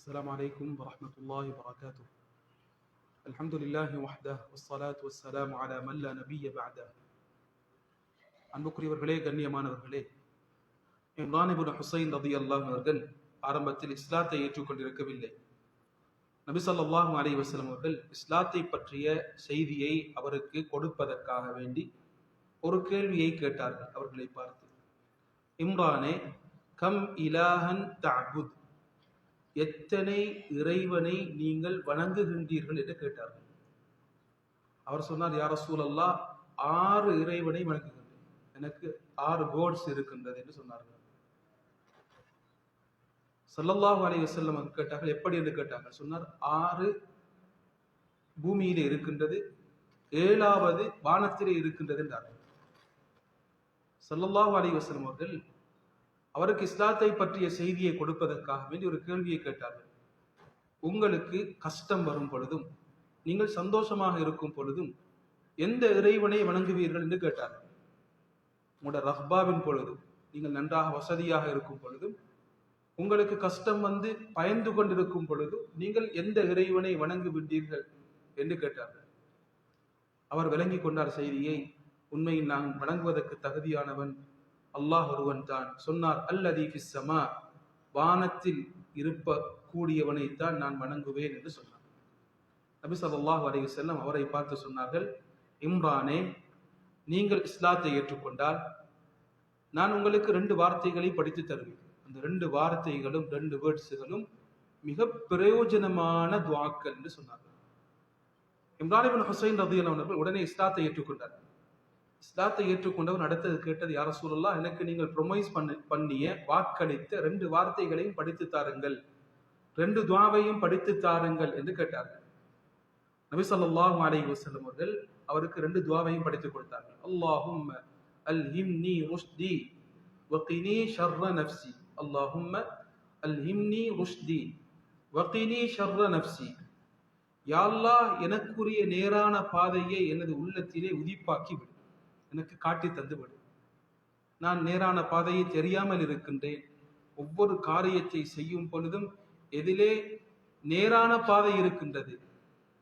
السلام عليكم ورحمة الله وبركاته الحمد لله وحده والصلاة والسلام على من لا نبي بعده அன்புக்குரியவர்களே கண்ணியமானவர்களே இம்ரான் இப்னு ஹுசைன் ரதி அல்லாஹ் அவர்கள் ஆரம்பத்தில் இஸ்லாத்தை ஏற்றுக்கொண்டிருக்கவில்லை நபி ஸல்லல்லாஹு அலைஹி வஸல்லம் அவர்கள் இஸ்லாத்தை பற்றிய செய்தியை அவருக்கு கொடுப்பதற்காக வேண்டி ஒரு கேள்வியை கேட்டார்கள் அவர்களை பார்த்து இம்ரானே கம் இலாஹன் தஅபுத் எத்தனை இறைவனை நீங்கள் வணங்குகின்றீர்கள் என்று கேட்டார்கள். அவர் சொன்னார் யார சூழல்லா ஆறு இறைவனை வணங்குகின்றேன். எனக்கு ஆறு கோட்ஸ் இருக்கின்றது என்று சொன்னார்கள். சல்லல்லாஹு அலைய செல்லம் கேட்டார்கள் எப்படி? என்று கேட்டார்கள். சொன்னார் ஆறு பூமியிலே இருக்கின்றது ஏழாவது வானத்திலே இருக்கின்றது என்றார்கள். சல்லல்லாஹு அலைய வஸல்லம் அவர்கள் அவருக்கு இஸ்லாத்தை பற்றிய செய்தியை கொடுப்பதற்காக வேண்டி ஒரு கேள்வியை கேட்டார்கள் உங்களுக்கு கஷ்டம் வரும் பொழுதும் நீங்கள் சந்தோஷமாக இருக்கும் பொழுதும் எந்த இறைவனை வணங்குவீர்கள் என்று கேட்டார்கள் உங்களோட ரஹ்பாவின் பொழுதும் நீங்கள் நன்றாக வசதியாக இருக்கும் பொழுதும் உங்களுக்கு கஷ்டம் வந்து பயந்து கொண்டிருக்கும் பொழுதும் நீங்கள் எந்த இறைவனை வணங்குவிட்டீர்கள் என்று கேட்டார்கள் அவர் விளங்கி கொண்டார் செய்தியை உண்மையில் நான் வணங்குவதற்கு தகுதியானவன் அல்லாஹ் ஒருவன் தான். சொன்னார் அல்லதி பிஸ்ஸமா வானத்தில் இருப்ப கூடியவனைத்தான் நான் வணங்குவேன் என்று சொன்னார். நபி ஸல்லல்லாஹு அலைஹி செல்லம் அவரை பார்த்து சொன்னார்கள் இம்ரானே நீங்கள் இஸ்லாத்தை ஏற்றுக்கொண்டால் நான் உங்களுக்கு ரெண்டு வார்த்தைகளை படித்து தருவேன். அந்த ரெண்டு வார்த்தைகளும் ரெண்டு வேர்ட்ஸுகளும் மிக பிரயோஜனமான துவாக்கள் என்று சொன்னார்கள். இம்ரான் ஹுசைன் ரதியல்லாஹு அவர்கள் உடனே இஸ்லாத்தை ஏற்றுக்கொண்டார்கள் இஸ்லாத்தை ஏற்றுக்கொண்டவர் அடுத்தது கேட்டது யார சூழல்லா எனக்கு நீங்கள் ப்ரொமைஸ் பண்ணி பண்ணிய வாக்களித்த ரெண்டு வார்த்தைகளையும் படித்து தாருங்கள். ரெண்டு துவாவையும் படித்து தாருங்கள் என்று கேட்டார்கள். நபி சொல்லாஹ் அலைஹி வஸல்லம் அவர்கள் அவருக்கு ரெண்டு துவாவையும் படித்து கொடுத்தார்கள். அல்லாஹும்ம அல்ஹிம்னி ருஷ்தி வக்கினி ஷர்ர நஃப்சி. அல்லாஹும்ம அல்ஹிம்னி ருஷ்தி வக்கினி ஷர்ர நப்சி யாழ்லா எனக்குரிய நேரான பாதையை எனது உள்ளத்திலே உதிப்பாக்கி விடும் எனக்கு காட்டி தந்து நான் நேரான பாதையை தெரியாமல் இருக்கின்றேன். ஒவ்வொரு காரியத்தை செய்யும் பொழுதும் எதிலே நேரான பாதை இருக்கின்றது.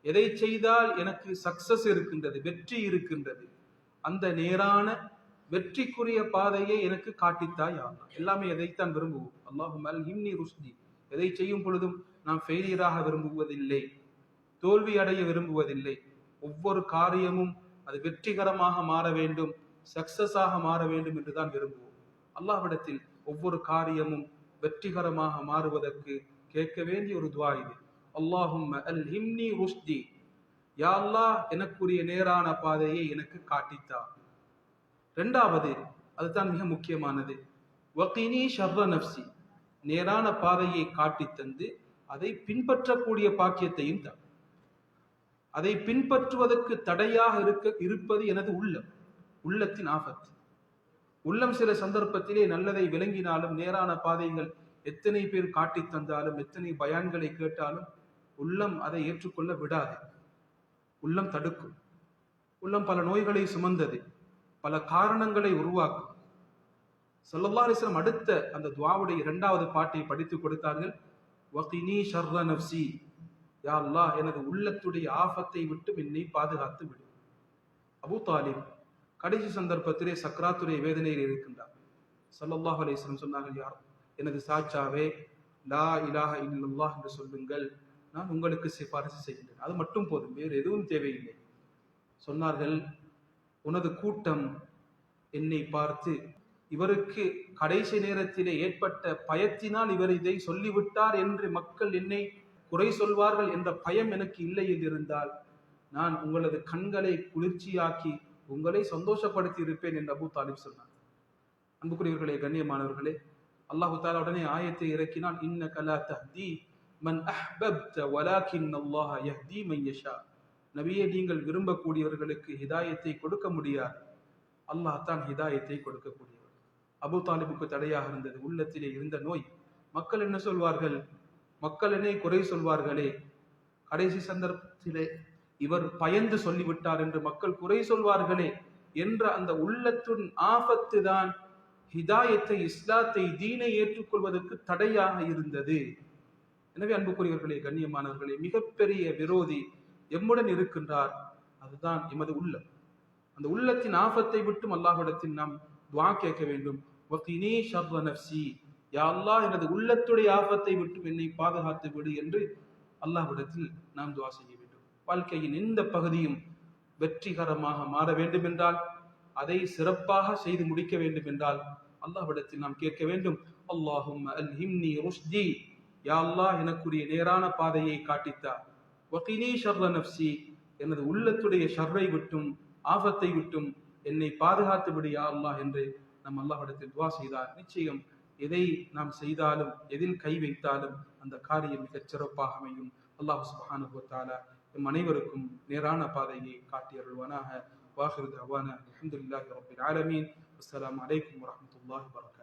எதை செய்தால் எனக்கு சக்சஸ் இருக்கின்றது வெற்றி இருக்கின்றது. அந்த நேரான வெற்றிக்குரிய பாதையை எனக்கு காட்டித்தாய் அல்லா எல்லாமே எதைத்தான் விரும்புவோம்? அல்லாஹும் அல் ஹிம்னி ருஷ்டி எதை செய்யும் பொழுதும் நான் ஃபெயிலியராக விரும்புவதில்லை. தோல்வி அடைய விரும்புவதில்லை. ஒவ்வொரு காரியமும் அது வெற்றிகரமாக மாற வேண்டும் சக்சஸாக மாற வேண்டும் என்று தான் விரும்புவோம். அல்லாஹ்விடத்தில் ஒவ்வொரு காரியமும் வெற்றிகரமாக மாறுவதற்கு கேட்க வேண்டிய ஒரு துவா இது. அல்லாஹும் அல் ஹிம்னி ருஷ்தி. யா அல்லாஹ் எனக்குரிய நேரான பாதையை எனக்கு காட்டித்தா. ரெண்டாவது அதுதான் மிக முக்கியமானது. வகினி ஷர்ர நப்சி நேரான பாதையை காட்டி தந்து அதை பின்பற்றக்கூடிய பாக்கியத்தையும் தான் அதை பின்பற்றுவதற்கு தடையாக இருக்க இருப்பது எனது உள்ளம் உள்ளத்தின் ஆபத்து. உள்ளம் சில சந்தர்ப்பத்திலே நல்லதை விளங்கினாலும் நேரான பாதைகள் எத்தனை பேர் காட்டி தந்தாலும் எத்தனை பயான்களை கேட்டாலும் உள்ளம் அதை ஏற்றுக்கொள்ள விடாது. உள்ளம் தடுக்கும். உள்ளம் பல நோய்களை சுமந்தது பல காரணங்களை உருவாக்கும். சல்லல்லா அலிஸ்லாம் அடுத்த அந்த துவாவுடைய இரண்டாவது பாட்டை படித்து கொடுத்தார்கள் வகினி ஷர்ர நப்சி யா அல்லாஹ் எனது உள்ளத்துடைய ஆபத்தை விட்டு என்னை பாதுகாத்து விடு. அபு தாலிப் கடைசி சந்தர்ப்பத்திலே சக்ராத்துடைய வேதனையில் இருக்கின்றார். சல்லாஹ் அலிஸ்லம் சொன்னார்கள் யார்? எனது சாச்சாவே லா இலாஹ இல்லல்லாஹ் என்று சொல்லுங்கள். நான் உங்களுக்கு சிபாரிசு செய்கின்றேன். அது மட்டும் போதும் வேறு எதுவும் தேவையில்லை. சொன்னார்கள் உனது கூட்டம் என்னை பார்த்து இவருக்கு கடைசி நேரத்திலே ஏற்பட்ட பயத்தினால் இவர் இதை சொல்லிவிட்டார் என்று மக்கள் என்னை குறை சொல்வார்கள் என்ற பயம் எனக்கு இல்லை என்றிருந்தால் நான் உங்களது கண்களை குளிர்ச்சியாக்கி உங்களை சந்தோஷப்படுத்தி இருப்பேன் என்று அபு தாலிப் சொன்னார். அன்புக்குரியவர்களே கண்ணியமானவர்களே அல்லாஹு தாலா உடனே ஆயத்தை இறக்கினால் இன்ன கலா தஹ்தி மன் அஹ்பப்த வலாக்கின் அல்லாஹ் யஹ்தி மையஷா யஷா. நபியே நீங்கள் விரும்பக்கூடியவர்களுக்கு ஹிதாயத்தை கொடுக்க முடியாது. அல்லாஹ் தான் ஹிதாயத்தை கொடுக்கக்கூடியவர். அபு தாலிபுக்கு தடையாக இருந்தது. உள்ளத்திலே இருந்த நோய். மக்கள் என்ன சொல்வார்கள்? மக்கள் என்னை குறை சொல்வார்களே? கடைசி சந்தர்ப்பத்திலே இவர் பயந்து சொல்லிவிட்டார் என்று மக்கள் குறை சொல்வார்களே என்ற அந்த உள்ளத்துன் ஆபத்து தான் ஹிதாயத்தை இஸ்லாத்தை தீனை ஏற்றுக்கொள்வதற்கு தடையாக இருந்தது. எனவே அன்புக்குரியவர்களே கண்ணியமானவர்களே மிகப்பெரிய விரோதி எம்முடன் இருக்கின்றார். அதுதான் எமது உள்ளம். அந்த உள்ளத்தின் ஆபத்தை விட்டும் அல்லாஹிடத்தில் நாம் துவா கேட்க வேண்டும். யாழ்லா யா அல்லாஹ் எனது உள்ளத்துடைய ஆபத்தை விட்டும் என்னை பாதுகாத்து விடு என்று அல்லாஹ்விடத்தில் நாம் துவா செய்ய வேண்டும். வாழ்க்கையின் எந்த பகுதியும் வெற்றிகரமாக மாற வேண்டும் என்றால் அதை சிறப்பாக செய்து முடிக்க வேண்டும் என்றால் அல்லாஹ்விடத்தில் நாம் கேட்க வேண்டும். அல்லாஹும் அல்ஹிம்னி ருஷ்தி. யா அல்லாஹ் எனக்குரிய நேரான பாதையை காட்டித்தார் வகினி ஷர்ல நப்சி எனது உள்ளத்துடைய ஷர்ரை விட்டும் ஆபத்தை விட்டும் என்னை பாதுகாத்து விடு யா அல்லாஹ் என்று நம் அல்லாஹ்விடத்தில் துவா செய்தார் நிச்சயம் எதை நாம் செய்தாலும் எதில் கை வைத்தாலும் அந்த காரியம் மிகச் சிறப்பாக அமையும். அல்லாஹ் சுப்ஹானஹு வ எம் அனைவருக்கும் நேரான பாதையை காட்டியருள்வானாக வாஹிரு தவானா அல்ஹம்துலில்லாஹி ரப்பில் ஆலமீன். அஸ்லாம் வலைக்கம் வரமத்துல்லாஹ் வபரகாத்துஹு